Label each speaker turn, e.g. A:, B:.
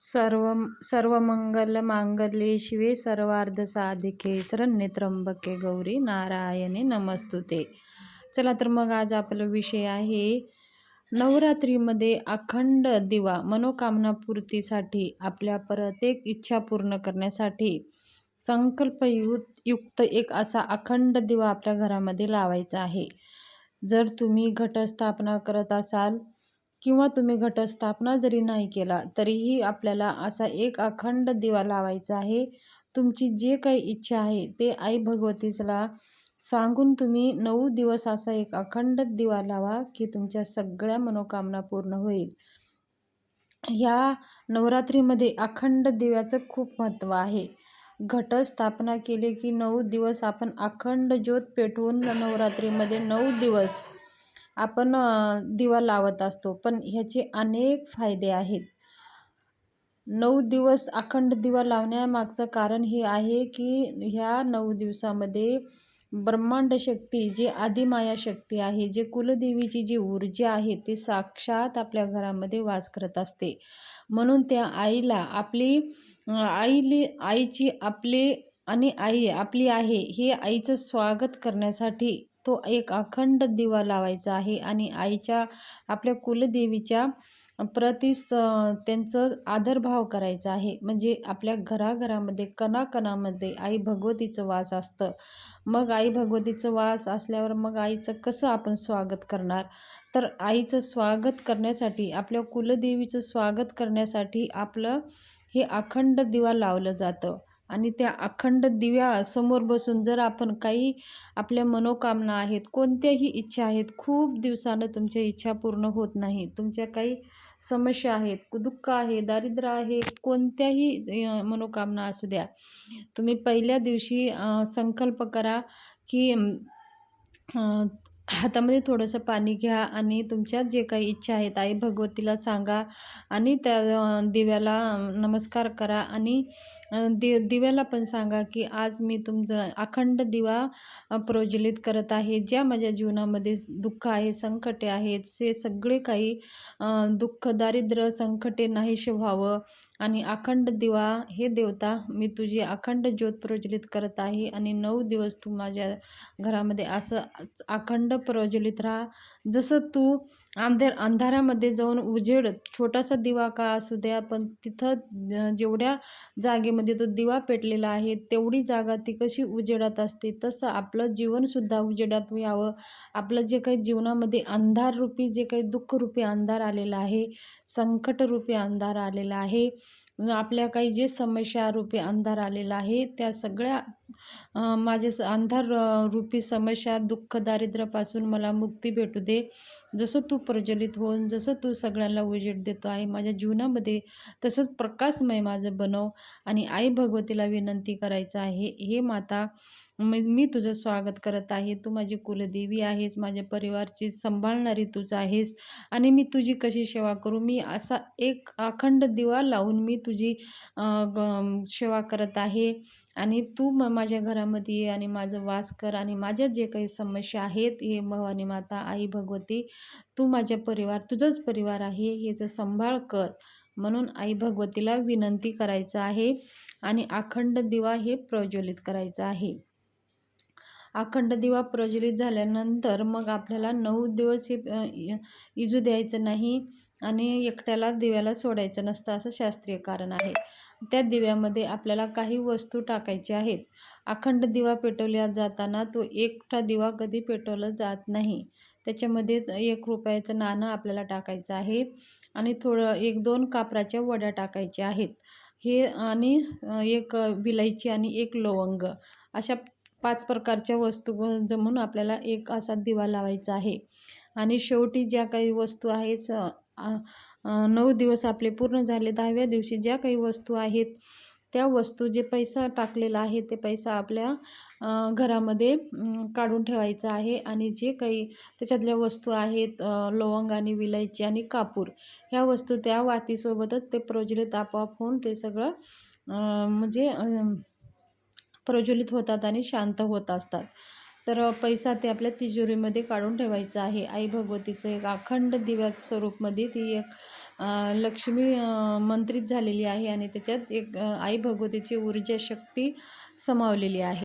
A: सर्व सर्वमंगल मांगल्ये शिवे सर्वार्ध साधिके शरण्य त्र्यंबके गौरी नारायणे नमस्तुते. चला तर मग आज आपला विषय आहे नवरात्रीमध्ये अखंड दिवा मनोकामना पूर्तीसाठी आपल्या प्रत्येक इच्छा पूर्ण करण्यासाठी संकल्पयुक्त युक्त एक असा अखंड दिवा आपल्या घरामध्ये लावायचा आहे. जर तुम्ही घटस्थापना करत असाल किंवा तुम्ही घटस्थापना जरी नाही केला तरीही आपल्याला असा एक अखंड दिवा लावायचा आहे. तुमची जे काही इच्छा आहे ते आई भगवतीला सांगून तुम्ही नऊ दिवस असा एक अखंड दिवा लावा की तुमच्या सगळ्या मनोकामना पूर्ण होईल. ह्या नवरात्रीमध्ये अखंड दिव्याचं खूप महत्त्व आहे. घटस्थापना केली की नऊ दिवस आपण अखंड ज्योत पेटवून नवरात्रीमध्ये नऊ दिवस आपण दिवा लावत असतो. पण ह्याचे अनेक फायदे आहेत. नऊ दिवस अखंड दिवा लावण्यामागचं कारण हे आहे की ह्या नऊ दिवसामध्ये ब्रह्मांड शक्ती जी आदिमाया शक्ती आहे जे कुलदेवीची जी ऊर्जा आहे ती साक्षात आपल्या घरामध्ये वास करत असते. म्हणून त्या आईला आपली आईली आईची आपली आणि आई आपली आहे हे आईचं स्वागत करण्यासाठी तो एक अखंड दिवा लावायचा आहे आणि आईच्या आपल्या कुलदेवीच्या प्रतीस त्यांचं आदरभाव करायचा आहे. म्हणजे आपल्या घराघरामध्ये कणाकणामध्ये आई भगवतीचं वास असतं. मग आई भगवतीचं वास असल्यावर मग आईचं कसं आपण स्वागत करणार? तर आईचं स्वागत करण्यासाठी आपल्या कुलदेवीचं स्वागत करण्यासाठी आपलं हे अखंड दिवा लावलं जातं. आणि त्या अखंड दिव्यासमोर बसून जर आपण काही आपल्या मनोकामना आहेत कोणत्याही इच्छा आहेत खूप दिवसानं तुमच्या इच्छा पूर्ण होत नाही. तुमच्या काही समस्या आहेत दुःख आहे दारिद्र्य आहे कोणत्याही मनोकामना असू द्या. तुम्ही पहिल्या दिवशी संकल्प करा की हातामध्ये थोडंसं पाणी घ्या आणि तुमच्या जे काही इच्छा आहेत आई भगवतीला सांगा आणि त्या दिव्याला नमस्कार करा आणि दि दिव्याला पण सांगा की आज मी तुमचं अखंड दिवा प्रज्वलित करत आहे. ज्या माझ्या जीवनामध्ये दुःख आहे संकटे आहेत ते सगळे काही दुःख दारिद्र्य संकटे नाहीसे व्हावं आणि अखंड दिवा हे देवता मी तुझी अखंड ज्योत प्रज्वलित करत आहे आणि नऊ दिवस तू माझ्या घरामध्ये असं अखंड प्रज्वलित राहा. जसं तू अंधेर अंधारामध्ये जाऊन उजेड छोटासा दिवा का असू द्या पण तिथं जेवढ्या जागेमध्ये तो दिवा पेटलेला आहे तेवढी जागा ती कशी उजेडात असते? तसं आपलं जीवनसुद्धा उजेडात यावं. आपलं जे काही जीवनामध्ये अंधाररूपी जे काही दुःखरूपी अंधार आलेला आहे संकटरूपी अंधार आलेला आहे म्हणजे आपल्या काही जे समस्या रूपी अंधार आलेला आहे त्या सगळ्या माझे अंधार रूपी समस्या दुःख दारिद्र्यापासून मला मुक्ती भेटू दे. जसं तू प्रज्वलित होऊन जसं तू सगळ्यांना उजेड देतो आहे माझ्या जीवनामध्ये तसंच प्रकाशमय माझं बनव आणि आई भगवतीला विनंती करायचं आहे हे माता मी तुझं स्वागत करत आहे. तू माझी कुलदेवी आहेस माझ्या परिवारची सांभाळणारी तूच आहेस आणि मी तुझी कशी सेवा करू? मी असा एक अखंड दिवा लावून मी तुझी सेवा करत आहे आणि तू म माझ्या घरामध्ये ये आणि माझं वास कर आणि माझ्या जे काही समस्या आहेत हे भवानी माता आई भगवती तू माझ्या परिवार तुझंच परिवार आहे याचं सांभाळ कर. म्हणून आई भगवतीला विनंती करायचं आहे आणि अखंड दिवा हे प्रज्वलित करायचं आहे. अखंड दिवा प्रज्वलित झाल्यानंतर मग आपल्याला नऊ दिवस हे इजू द्यायचं नाही. आणि एकट्याला दिव्याला सोडायचं नसतं असं शास्त्रीय कारण आहे. त्या दिव्यामध्ये आपल्याला काही वस्तू टाकायच्या आहेत. अखंड दिवा पेटवल्या जाताना तो एकटा दिवा कधी पेटवला जात नाही. त्याच्यामध्ये एक रुपयाचं नाणं आपल्याला टाकायचं आहे आणि थोडं एक दोन कापराच्या वड्या टाकायच्या आहेत. हे आणि एक विलायची आणि एक लवंग अशा पाच प्रकारच्या वस्तू जमून आपल्याला एक असा दिवा लावायचा आहे. आणि शेवटी ज्या काही वस्तू आहेत नऊ दिवस आपले पूर्ण झाले. दहाव्या दिवशी ज्या काही वस्तू आहेत त्या वस्तू जे पैसा टाकलेला आहे ते पैसा आपल्या घरामध्ये काढून ठेवायचा आहे. आणि जे काही त्याच्यातल्या वस्तू आहेत लवंग आणि विलायची आणि कापूर ह्या वस्तू त्या वातीसोबतच ते प्रज्वलित आपोआप होऊन ते सगळं म्हणजे प्रज्वलित होतात आणि शांत होत असतात. तर पैसा ते आपल्या तिजोरीमध्ये काढून ठेवायचा आहे. आई भगवतीचं एक अखंड दिव्याचं स्वरूपमध्ये ती एक लक्ष्मी मंत्रित झालेली आहे आणि त्याच्यात एक आई भगवतीची ऊर्जा शक्ती समावलेली आहे.